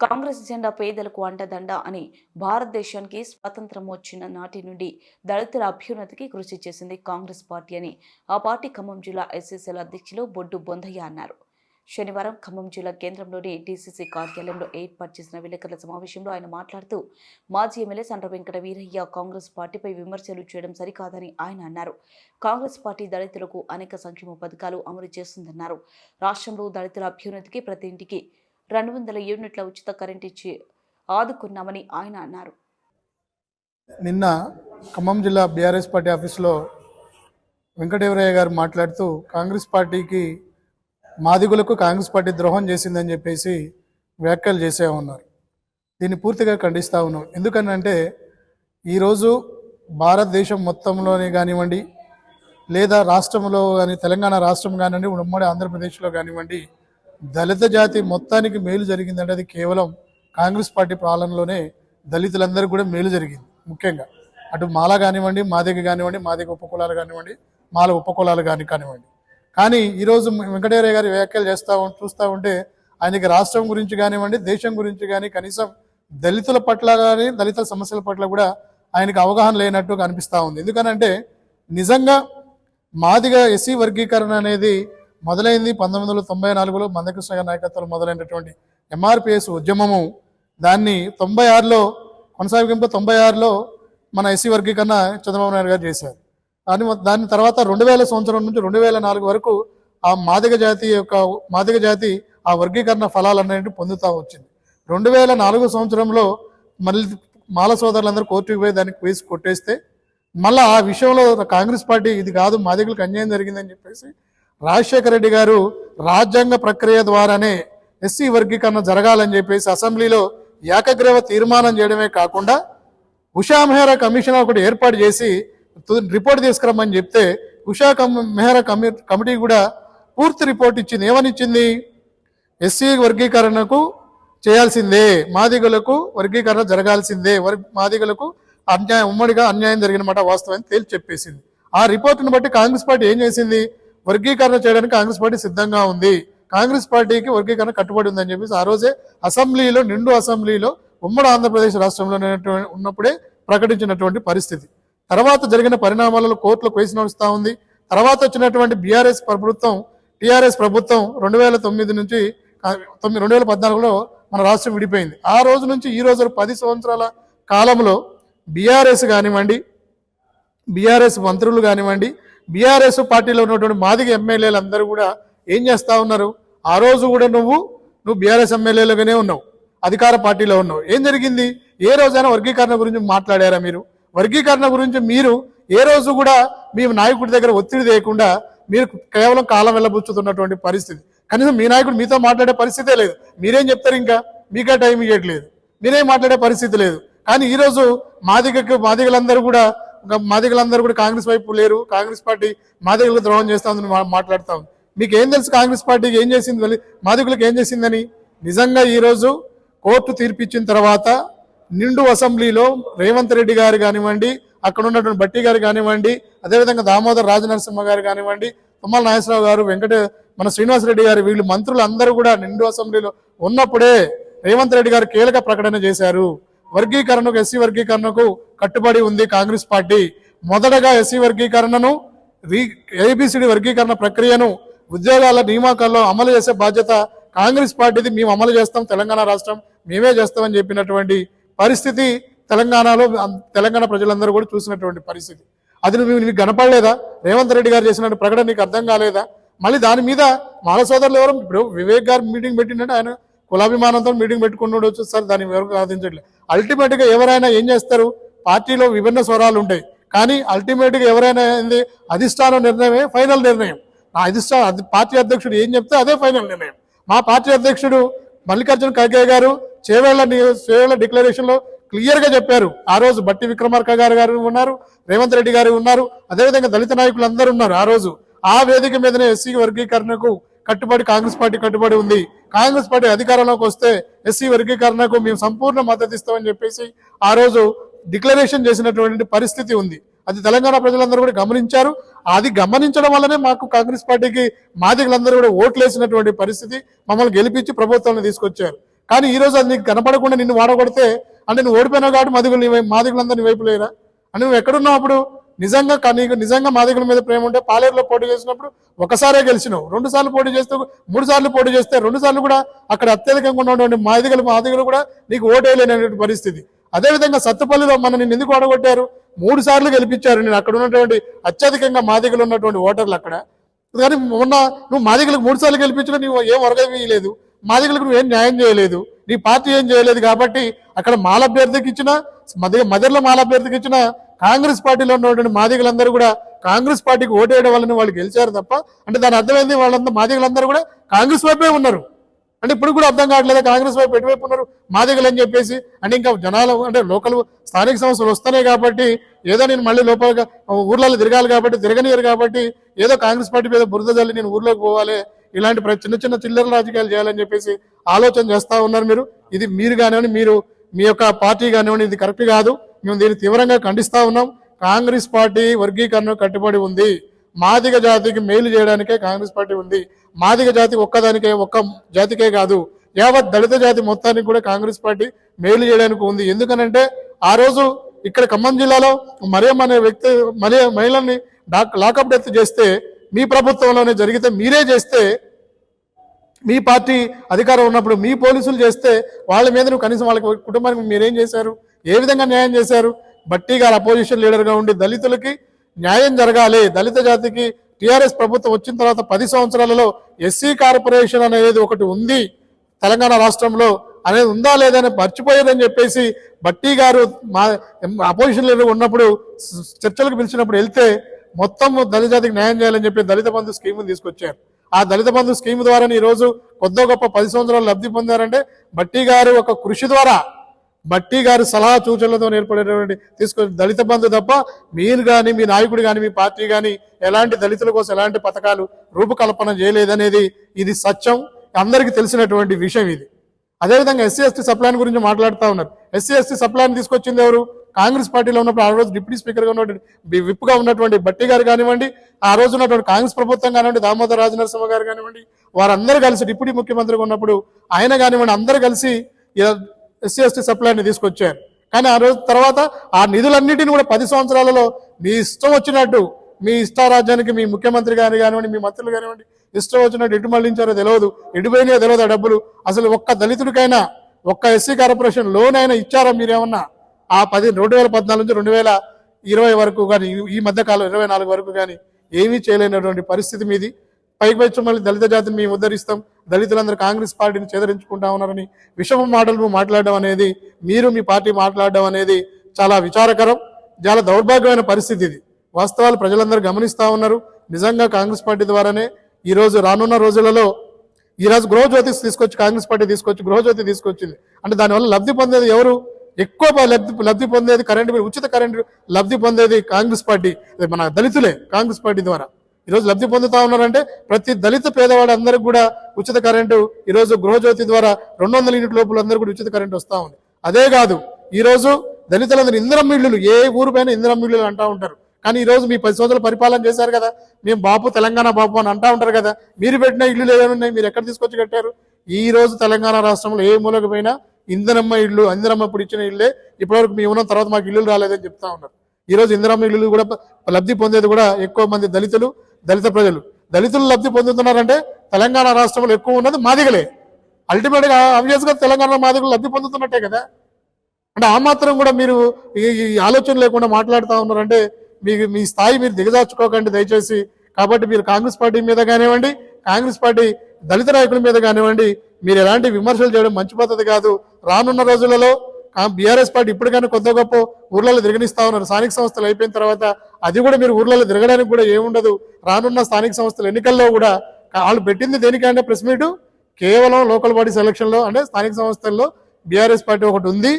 కాంగ్రెస్ జెండా పేదలకు అండదండ అని భారతదేశానికి స్వాతంత్రం వచ్చిన నాటి నుండి దళితుల అభ్యున్నతికి కృషి చేసింది కాంగ్రెస్ పార్టీ అని ఆ పార్టీ ఖమ్మం జిల్లా ఎస్ఎస్ఎల్ అధ్యక్షులు బొడ్డు బొందయ్య అన్నారు. శనివారం ఖమ్మం జిల్లా కేంద్రంలోని డీసీసీ కార్యాలయంలో ఏర్పాటు చేసిన విలేకరుల సమావేశంలో ఆయన మాట్లాడుతూ మాజీ ఎమ్మెల్యే సండ్ర వెంకట వీరయ్య కాంగ్రెస్ పార్టీపై విమర్శలు చేయడం సరికాదని ఆయన అన్నారు. కాంగ్రెస్ పార్టీ దళితులకు అనేక సంక్షేమ పథకాలు అమలు చేస్తుందన్నారు. రాష్ట్రంలో దళితుల అభ్యున్నతికి ప్రతి ఇంటికి రెండు వందల యూనిట్ల ఉచిత కరెంట్ ఇచ్చి ఆదుకున్నామని ఆయన అన్నారు. నిన్న ఖమ్మం జిల్లా బీఆర్ఎస్ పార్టీ ఆఫీస్లో వెంకటేవరయ్య గారు మాట్లాడుతూ కాంగ్రెస్ పార్టీకి మాదిగులకు కాంగ్రెస్ పార్టీ ద్రోహం చేసిందని చెప్పేసి వ్యాఖ్యలు చేసే ఉన్నారు. దీన్ని పూర్తిగా ఖండిస్తూ ఉన్నాం. ఎందుకనంటే ఈరోజు భారతదేశం మొత్తంలోనే కానివ్వండి లేదా రాష్ట్రంలో కానీ తెలంగాణ రాష్ట్రం కానివ్వండి ఉమ్మడి ఆంధ్రప్రదేశ్లో కానివ్వండి దళిత జాతి మొత్తానికి మేలు జరిగిందంటే అది కేవలం కాంగ్రెస్ పార్టీ పాలనలోనే దళితులందరికీ కూడా మేలు జరిగింది ముఖ్యంగా. అటు మాల కానివ్వండి మాదిగ కానివ్వండి మాదిగ ఉపకులాలు కానివ్వండి మాల ఉపకులాలు కాని కానివ్వండి. కానీ ఈరోజు వెంకటేరయ్య గారి వ్యాఖ్యలు చేస్తూ చూస్తూ ఉంటే ఆయనకి రాష్ట్రం గురించి కానివ్వండి దేశం గురించి కానీ కనీసం దళితుల పట్ల కానీ దళితుల సమస్యల పట్ల కూడా ఆయనకి అవగాహన లేనట్టు కనిపిస్తూ ఉంది. ఎందుకనంటే నిజంగా మాదిగా ఎస్సీ వర్గీకరణ అనేది మొదలైంది పంతొమ్మిది వందల తొంభై నాలుగులో మందకృష్ణ గారి నాయకత్వంలో మొదలైనటువంటి ఎంఆర్పిఎస్ ఉద్యమము. దాన్ని తొంభై ఆరులో కొనసాగింపు తొంభై ఆరులో మన ఎస్సీ వర్గీకరణ చంద్రబాబు నాయుడు గారు చేశారు. దాని దాని తర్వాత రెండు వేల సంవత్సరం నుంచి రెండు వేల నాలుగు వరకు ఆ మాదిగ జాతి యొక్క మాదిగ జాతి ఆ వర్గీకరణ ఫలాలన్నింటినీ పొందుతూ వచ్చింది. రెండు వేల నాలుగు సంవత్సరంలో మళ్ళీ మాల సోదరులందరూ కోర్టుకు పోయి దానికి వేసి కొట్టేస్తే మళ్ళీ ఆ విషయంలో కాంగ్రెస్ పార్టీ ఇది కాదు మాదిగలకు అన్యాయం జరిగిందని చెప్పేసి రాజశేఖర రెడ్డి గారు రాజ్యాంగ ప్రక్రియ ద్వారానే ఎస్సీ వర్గీకరణ జరగాలని చెప్పేసి అసెంబ్లీలో ఏకగ్రీవ తీర్మానం చేయడమే కాకుండా ఉషా మెహ్రా కమిషన్ ఒకటి ఏర్పాటు చేసి రిపోర్ట్ తీసుకురమ్మని చెప్తే ఉషా కమ్ మెహ్రా కమి కమిటీ కూడా పూర్తి రిపోర్ట్ ఇచ్చింది. ఏమనిచ్చింది? ఎస్సీ వర్గీకరణకు చేయాల్సిందే. మాదిగలకు వర్గీకరణ జరగాల్సిందే. వర్ మాదిగలకు అన్యాయం ఉమ్మడిగా అన్యాయం జరిగిన మాట వాస్తవం తేల్చి చెప్పేసింది. ఆ రిపోర్టును బట్టి కాంగ్రెస్ పార్టీ ఏం చేసింది? వర్గీకరణ చేయడానికి కాంగ్రెస్ పార్టీ సిద్ధంగా ఉంది. కాంగ్రెస్ పార్టీకి వర్గీకరణ కట్టుబడి ఉందని చెప్పేసి ఆ రోజే అసెంబ్లీలో నిండు అసెంబ్లీలో ఉమ్మడి ఆంధ్రప్రదేశ్ రాష్ట్రంలో ఉన్నప్పుడే ప్రకటించినటువంటి పరిస్థితి. తర్వాత జరిగిన పరిణామాలలో కోర్టులో కేసు నడుస్తూ ఉంది. తర్వాత వచ్చినటువంటి బీఆర్ఎస్ ప్రభుత్వం టీఆర్ఎస్ ప్రభుత్వం రెండు వేల తొమ్మిది నుంచి తొమ్మిది రెండు వేల పద్నాలుగులో మన రాష్ట్రం విడిపోయింది. ఆ రోజు నుంచి ఈ రోజు పది సంవత్సరాల కాలంలో బీఆర్ఎస్ కానివ్వండి బీఆర్ఎస్ మంత్రులు కానివ్వండి బీఆర్ఎస్ పార్టీలో ఉన్నటువంటి మాదిగ ఎమ్మెల్యేలు అందరూ కూడా ఏం చేస్తూ ఉన్నారు? ఆ రోజు కూడా నువ్వు నువ్వు బీఆర్ఎస్ ఎమ్మెల్యేలుగానే ఉన్నావు. అధికార పార్టీలో ఉన్నావు. ఏం జరిగింది? ఏ రోజైనా వర్గీకరణ గురించి మాట్లాడారా మీరు? వర్గీకరణ గురించి మీరు ఏ రోజు కూడా మీ నాయకుడి దగ్గర ఒత్తిడి చేయకుండా మీరు కేవలం కాలం వెళ్ళబుచ్చుతున్నటువంటి పరిస్థితి. కనీసం మీ నాయకుడు మీతో మాట్లాడే పరిస్థితే లేదు. మీరేం చెప్తారు ఇంకా? మీకే టైం ఇవ్వట్లేదు మీరేం మాట్లాడే పరిస్థితి లేదు. కానీ ఈరోజు మాదిగకు మాదిగలందరూ కూడా ఇంకా మాదిగలందరూ కూడా కాంగ్రెస్ వైపు లేరు. కాంగ్రెస్ పార్టీ మాదిగలకు ద్రోహం చేస్తామని మాట్లాడతాం. మీకు ఏం తెలుసు కాంగ్రెస్ పార్టీకి ఏం చేసింది మళ్ళీ? మాదిగులకు ఏం చేసిందని? నిజంగా ఈరోజు కోర్టు తీర్పిచ్చిన తర్వాత నిండు అసెంబ్లీలో రేవంత్ రెడ్డి గారు కానివ్వండి అక్కడ ఉన్నటువంటి బట్టి గారు కానివ్వండి అదేవిధంగా దామోదర్ రాజనరసింహ గారు కానివ్వండి తుమ్మల నాగేశ్వరరావు గారు వెంకట మన శ్రీనివాసరెడ్డి గారు వీళ్ళు మంత్రులు అందరూ కూడా నిండు అసెంబ్లీలో ఉన్నప్పుడే రేవంత్ రెడ్డి గారు కీలక ప్రకటన చేశారు. వర్గీకరణకు ఎస్సీ వర్గీకరణకు కట్టుబడి ఉంది కాంగ్రెస్ పార్టీ. మొదటగా ఎస్సీ వర్గీకరణను రీ ఏబిసిడి వర్గీకరణ ప్రక్రియను ఉద్యోగాల నియామకాల్లో అమలు చేసే బాధ్యత కాంగ్రెస్ పార్టీది. మేము అమలు చేస్తాం తెలంగాణ రాష్ట్రం మేమే చేస్తామని చెప్పినటువంటి పరిస్థితి తెలంగాణలో తెలంగాణ ప్రజలందరూ కూడా చూసినటువంటి పరిస్థితి. అది నువ్వు నీకు కనపడలేదా? రేవంత్ రెడ్డి గారు చేసిన ప్రకటన నీకు అర్థం కాలేదా? మళ్ళీ దాని మీద మాల సోదరులు ఎవరు? ఇప్పుడు వివేక్ గారు మీటింగ్ పెట్టిండే ఆయన కులాభిమానంతో మీటింగ్ పెట్టుకున్నాడు సార్ దాని వరకు సాధించట్లేదు అల్టిమేట్గా ఎవరైనా ఏం చేస్తారు? పార్టీలో విభిన్న స్వరాలు ఉంటాయి. కానీ అల్టిమేట్గా ఎవరైనా ఏంది? అధిష్టానం నిర్ణయమే ఫైనల్ నిర్ణయం. ఆ అధిష్టాన పార్టీ అధ్యక్షుడు ఏం చెప్తే అదే ఫైనల్ నిర్ణయం. మా పార్టీ అధ్యక్షుడు మల్లికార్జున ఖర్గే గారు చేవేళ్ళ చేవేళ్ళ డిక్లరేషన్లో క్లియర్గా చెప్పారు. ఆ రోజు బట్టి విక్రమార్క గారు గారు ఉన్నారు రేవంత్ రెడ్డి గారు ఉన్నారు అదేవిధంగా దళిత నాయకులు అందరూ ఉన్నారు ఆ రోజు. ఆ వేదిక మీదనే ఎస్సీ వర్గీకరణకు కట్టుబడి కాంగ్రెస్ పార్టీ కట్టుబడి ఉంది. కాంగ్రెస్ పార్టీ అధికారంలోకి వస్తే ఎస్సీ వర్గీకరణకు మేము సంపూర్ణ మద్దతు ఇస్తామని చెప్పేసి ఆ రోజు డిక్లరేషన్ చేసినటువంటి పరిస్థితి ఉంది. అది తెలంగాణ ప్రజలందరూ కూడా గమనించారు. అది గమనించడం వల్లనే మాకు కాంగ్రెస్ పార్టీకి మాదిగలందరూ కూడా ఓట్లేసినటువంటి పరిస్థితి మమ్మల్ని గెలిపించి ప్రభుత్వాన్ని తీసుకొచ్చారు. కానీ ఈ రోజు అది నీకు కనపడకుండా నిన్ను వాడగొడితే అంటే నువ్వు ఓడిపోయినావు కాబట్టి మాదిగులు నీ వైపు నీ వైపు లేరా? అని నువ్వు ఎక్కడున్నావు అప్పుడు? నిజంగా నీకు నిజంగా మాదిగుల మీద ప్రేమ ఉంటే పాలేరులో పోటీ చేసినప్పుడు ఒకసారే గెలిచినావు రెండు సార్లు పోటీ చేస్తే మూడు సార్లు పోటీ చేస్తే రెండు సార్లు కూడా అక్కడ అత్యధికంగా ఉన్నటువంటి మాదిగలు మాదిగలు కూడా నీకు ఓటేయలేనటువంటి పరిస్థితి. అదేవిధంగా సత్తుపల్లిలో మన నిన్ను ఎందుకు ఓడగొట్టారు మూడు సార్లు గెలిపించారు. నేను అక్కడ ఉన్నటువంటి అత్యధికంగా మాదిగలు ఉన్నటువంటి ఓటర్లు అక్కడ. కానీ మొన్న నువ్వు మాదిగలకు మూడు సార్లు గెలిపించినా నువ్వు ఏం వరగలేదు మాదిగలకు నువ్వు ఏం న్యాయం చేయలేదు. నీ పార్టీ ఏం చేయలేదు కాబట్టి అక్కడ మాల అభ్యర్థికి ఇచ్చిన మధ్య మధ్యలో మాల అభ్యర్థికి ఇచ్చిన కాంగ్రెస్ పార్టీలో ఉన్నటువంటి మాదిగలందరూ కూడా కాంగ్రెస్ పార్టీకి ఓటేయడం వల్లనే వాళ్ళు గెలిచారు తప్ప అంటే దాని అర్థమైంది వాళ్ళంతా మాదిగలందరూ కూడా కాంగ్రెస్ వైపే ఉన్నారు. అంటే ఇప్పుడు కూడా అర్థం కావట్లేదు? కాంగ్రెస్ వైపు ఎటువైపు ఉన్నారు? మాదిగలు అని చెప్పేసి అంటే ఇంకా జనాలు అంటే లోకల్ స్థానిక సంస్థలు వస్తున్నాయి కాబట్టి ఏదో నేను మళ్ళీ లోపల ఊర్లలో తిరగాలి కాబట్టి తిరగనియరు కాబట్టి ఏదో కాంగ్రెస్ పార్టీ మీద బురద జల్లి నేను ఊర్లోకి పోవాలి ఇలాంటి ప్ర- చిన్న చిన్న చిల్లర రాజకీయాలు చేయాలని చెప్పేసి ఆలోచన చేస్తా ఉన్నారు మీరు. ఇది మీరు కానివ్వండి మీరు మీ యొక్క పార్టీ కానివ్వండి ఇది కరెక్ట్ కాదు. మేము దీన్ని తీవ్రంగా ఖండిస్తా ఉన్నాం. కాంగ్రెస్ పార్టీ వర్గీకరణ కట్టుబడి ఉంది. మాదిగ జాతికి మేలు చేయడానికే కాంగ్రెస్ పార్టీ ఉంది. మాదిగ జాతి ఒక్కదానికే ఒక్క జాతికే కాదు. యావత్ దళిత జాతి మొత్తానికి కూడా కాంగ్రెస్ పార్టీ మేలు చేయడానికి ఉంది. ఎందుకనంటే ఆ రోజు ఇక్కడ ఖమ్మం జిల్లాలో మరియం అనే వ్యక్తి మరియ మహిళల్ని లాకప్ డెత్ చేస్తే మీ ప్రభుత్వంలోనే జరిగితే మీరే చేస్తే మీ పార్టీ అధికారం ఉన్నప్పుడు మీ పోలీసులు చేస్తే వాళ్ళ మీద నువ్వు కనీసం వాళ్ళకి కుటుంబానికి మీరేం చేశారు? ఏ విధంగా న్యాయం చేశారు? బట్టి గారు అపోజిషన్ లీడర్గా ఉండి దళితులకి న్యాయం జరగాలి. దళిత జాతికి టీఆర్ఎస్ ప్రభుత్వం వచ్చిన తర్వాత పది సంవత్సరాలలో ఎస్సీ కార్పొరేషన్ అనేది ఒకటి ఉంది. తెలంగాణ రాష్ట్రంలో అనేది ఉందా లేదని మర్చిపోయేదని చెప్పేసి బట్టి గారు మా అపోజిషన్ లీడర్ ఉన్నప్పుడు చర్చలకు పిలిచినప్పుడు వెళ్తే మొత్తం దళిత జాతికి న్యాయం చేయాలని చెప్పి దళిత బంధు స్కీమ్ తీసుకొచ్చారు. ఆ దళిత బంధు స్కీమ్ ద్వారా ఈ రోజు కొద్ది గొప్ప పది సంవత్సరాలు లబ్ధి పొందారంటే బట్టి గారు ఒక కృషి ద్వారా బట్టి గారి సలహా సూచనలతో ఏర్పడేటువంటి తీసుకొని దళిత బంధు తప్ప మీరు కానీ మీ నాయకుడు కానీ మీ పార్టీ కానీ ఎలాంటి దళితుల కోసం ఎలాంటి పథకాలు రూపకల్పన చేయలేదనేది ఇది సత్యం. అందరికీ తెలిసినటువంటి విషయం ఇది. అదేవిధంగా ఎస్సీ ఎస్టీ సప్లాన్ గురించి మాట్లాడుతూ ఉన్నారు. ఎస్సీ ఎస్టీ సప్లాన్ తీసుకొచ్చింది ఎవరు? కాంగ్రెస్ పార్టీలో ఉన్నప్పుడు ఆ రోజు డిప్యూటీ స్పీకర్గా ఉన్నటువంటి విప్పుగా విప్గా ఉన్నటువంటి బట్టి గారు కానివ్వండి ఆ రోజు ఉన్నటువంటి కాంగ్రెస్ ప్రభుత్వం కానివ్వండి దామోదర రాజనరసింహ గారు కానివ్వండి వారందరూ కలిసి డిప్యూటీ ముఖ్యమంత్రిగా ఉన్నప్పుడు ఆయన కానివ్వండి అందరూ కలిసి ఎస్సీ ఎస్టీ సప్లైని తీసుకొచ్చారు కానీ ఆ రోజు తర్వాత ఆ నిధులన్నిటిని కూడా పది సంవత్సరాలలో మీ ఇష్టం వచ్చినట్టు మీ ఇష్టారాజ్యానికి మీ ముఖ్యమంత్రి గారు కానివ్వండి మీ మంత్రులు కానివ్వండి ఇష్టం వచ్చినట్టు ఎటు మళ్ళించారో తెలియదు ఎటుపోయినాయో తెలియదు ఆ డబ్బులు. అసలు ఒక్క దళితుడికైనా ఒక్క ఎస్సీ కార్పొరేషన్ లోన్ అయినా ఇచ్చారా మీరేమన్నా? ఆ పది రెండు వేల పద్నాలుగు నుంచి రెండు వేల ఇరవై వరకు కానీ ఈ మధ్య కాలం ఇరవై నాలుగు వరకు కానీ ఏమీ చేయలేనటువంటి పరిస్థితి మీది. పైకి వచ్చి మళ్ళీ దళిత జాతిని మేము ఉద్ధరిస్తాం. దళితులందరూ కాంగ్రెస్ పార్టీని చేదరించుకుంటా ఉన్నారని విషమ మాటలు మాట్లాడడం అనేది మీరు మీ పార్టీ మాట్లాడడం అనేది చాలా విచారకరం చాలా దౌర్భాగ్యమైన పరిస్థితి ఇది. వాస్తవాలు ప్రజలందరూ గమనిస్తూ ఉన్నారు. నిజంగా కాంగ్రెస్ పార్టీ ద్వారానే ఈరోజు రానున్న రోజులలో ఈ రోజు గృహజ్యోతి తీసుకొచ్చి కాంగ్రెస్ పార్టీ తీసుకొచ్చి గృహజ్యోతి తీసుకొచ్చింది. అంటే దానివల్ల లబ్ధి పొందేది ఎవరు? ఎక్కువ లబ్ధి లబ్ధి పొందేది కరెంట్ బిల్ ఉచిత కరెంటు లబ్ధి పొందేది కాంగ్రెస్ పార్టీ మన దళితులే కాంగ్రెస్ పార్టీ ద్వారా. ఈ రోజు లబ్ధి పొందుతా ఉన్నారంటే ప్రతి దళిత పేదవాడు అందరికి కూడా ఉచిత కరెంటు ఈరోజు గృహజ్యోతి ద్వారా రెండు వందల యూనిట్ లోపల అందరూ కూడా ఉచిత కరెంటు వస్తూ ఉంది. అదే కాదు ఈరోజు దళితులందరూ ఇందిరం ఇళ్ళు ఏ ఊరు పైన ఇందిరం ఇళ్ళు అంటూ ఉంటారు. కానీ ఈరోజు మీ పది సంవత్సరాలు పరిపాలన చేశారు కదా మేము బాపు తెలంగాణ బాపు అని అంటూ ఉంటారు కదా మీరు పెట్టిన ఇళ్ళు ఏమున్నాయి మీరు ఎక్కడ తీసుకొచ్చి కట్టారు? ఈ రోజు తెలంగాణ రాష్ట్రంలో ఏ మూలకు పోయినా ఇందిరమ్మ ఇల్లు ఇందిరమ్మ ఇప్పుడు ఇచ్చిన ఇళ్ళే ఇప్పటివరకు మేము ఉన్న తర్వాత మాకు ఇల్లు రాలేదని చెప్తా ఉన్నారు. ఈరోజు ఇందిరమ్మ ఇల్లు కూడా లబ్ధి పొందేది కూడా ఎక్కువ మంది దళితులు దళిత ప్రజలు. దళితులు లబ్ధి పొందుతున్నారంటే తెలంగాణ రాష్ట్రంలో ఎక్కువ ఉన్నది మాదిగలే. అల్టిమేట్గా గా obvious తెలంగాణ మాదిగలు లబ్ధి పొందుతున్నట్టే కదా. అంటే ఆ మాత్రం కూడా మీరు ఈ ఈ ఆలోచన లేకుండా మాట్లాడుతూ ఉన్నారంటే మీకు మీ స్థాయి మీరు దిగజార్చుకోకండి దయచేసి. కాబట్టి మీరు కాంగ్రెస్ పార్టీ మీద కానివ్వండి కాంగ్రెస్ పార్టీ దళిత నాయకుల మీద కానివ్వండి మీరు ఎలాంటి విమర్శలు చేయడం మంచి పద్ధతి కాదు. రానున్న రోజులలో బీఆర్ఎస్ పార్టీ ఇప్పటికైనా కొత్త గొప్ప ఊర్లలో తిరగనిస్తా ఉన్నారు. స్థానిక సంస్థలు అయిపోయిన తర్వాత అది కూడా మీరు ఊర్లలో తిరగడానికి కూడా ఏముండదు. రానున్న స్థానిక సంస్థల ఎన్నికల్లో కూడా వాళ్ళు పెట్టింది దేనికంటే ప్రెస్ మీట్? కేవలం లోకల్ బాడీ సెలక్షన్లో అంటే స్థానిక సంస్థల్లో బీఆర్ఎస్ పార్టీ ఒకటి ఉంది.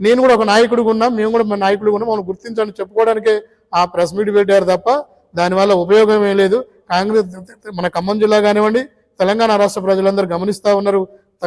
నేను కూడా ఒక నాయకుడు ఉన్నాం మేము కూడా మా నాయకుడు ఉన్నాం. మనం గుర్తించండి చెప్పుకోవడానికే ఆ ప్రెస్ మీట్ పెట్టారు తప్ప దానివల్ల ఉపయోగం ఏం లేదు. కాంగ్రెస్ మన ఖమ్మం జిల్లా కానివ్వండి తెలంగాణ రాష్ట్ర ప్రజలందరూ గమనిస్తా ఉన్నారు.